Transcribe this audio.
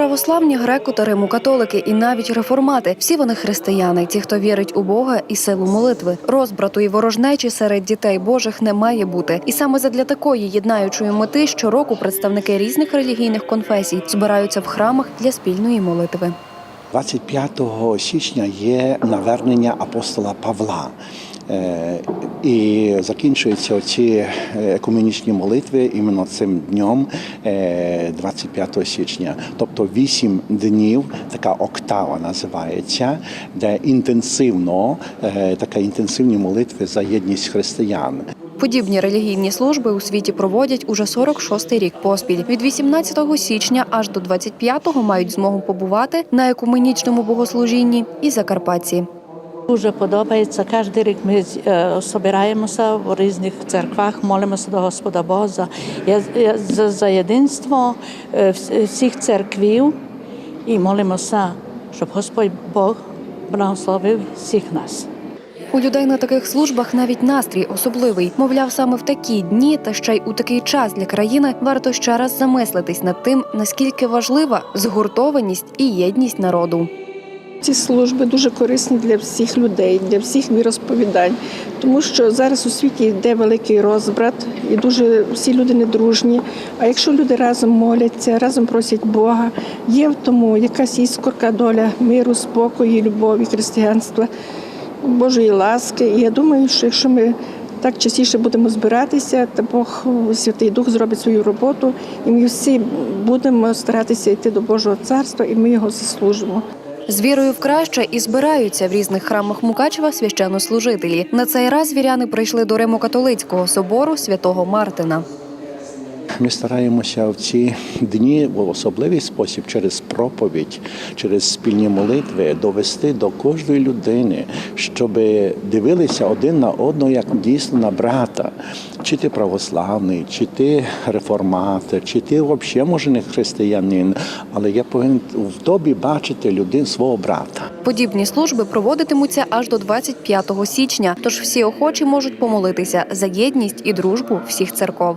православні, греко та римокатолики і навіть реформати. Всі вони християни, ті, хто вірить у Бога і силу молитви. Розбрату і ворожнечі серед дітей Божих не має бути. І саме задля такої єднаючої мети щороку представники різних релігійних конфесій збираються в храмах для спільної молитви. 25 січня є навернення апостола Павла. Е, І закінчуються ці е, екуменічні молитви іменно цим днем, е, 25 січня. Тобто 8 днів, така октава називається, де інтенсивно, е, така інтенсивні молитви за єдність християн. Подібні релігійні служби у світі проводять уже 46-й рік поспіль. Від 18 січня аж до 25-го мають змогу побувати на екуменічному богослужінні і закарпатці. Дуже подобається. Кожен рік ми е, збираємося в різних церквах, молимося до Господа Бога за, за, за єдинство е, всіх церквів і молимося, щоб Господь Бог благословив всіх нас. У людей на таких службах навіть настрій особливий. Мовляв, саме в такі дні та ще й у такий час для країни варто ще раз замислитись над тим, наскільки важлива згуртованість і єдність народу. Ці служби дуже корисні для всіх людей, для всіх віросповідань, тому що зараз у світі йде великий розбрат, і дуже всі люди недружні. А якщо люди разом моляться, разом просять Бога, є в тому якась іскорка доля миру, спокою, любові, християнства, Божої ласки. І я думаю, що якщо ми так частіше будемо збиратися, то Бог Святий Дух зробить свою роботу, і ми всі будемо старатися йти до Божого царства, і ми його заслужимо. З вірою в краще і збираються в різних храмах Мукачева священнослужителі. На цей раз віряни прийшли до Римо-католицького собору святого Мартина. Ми стараємося в ці дні в особливий спосіб через проповідь, через спільні молитви довести до кожної людини, щоб дивилися один на одного як дійсно на брата. Чи ти православний, чи ти реформатор, чи ти взагалі може не християнин, але я повинен в тобі бачити людину свого брата. Подібні служби проводитимуться аж до 25 січня. Тож всі охочі можуть помолитися за єдність і дружбу всіх церков.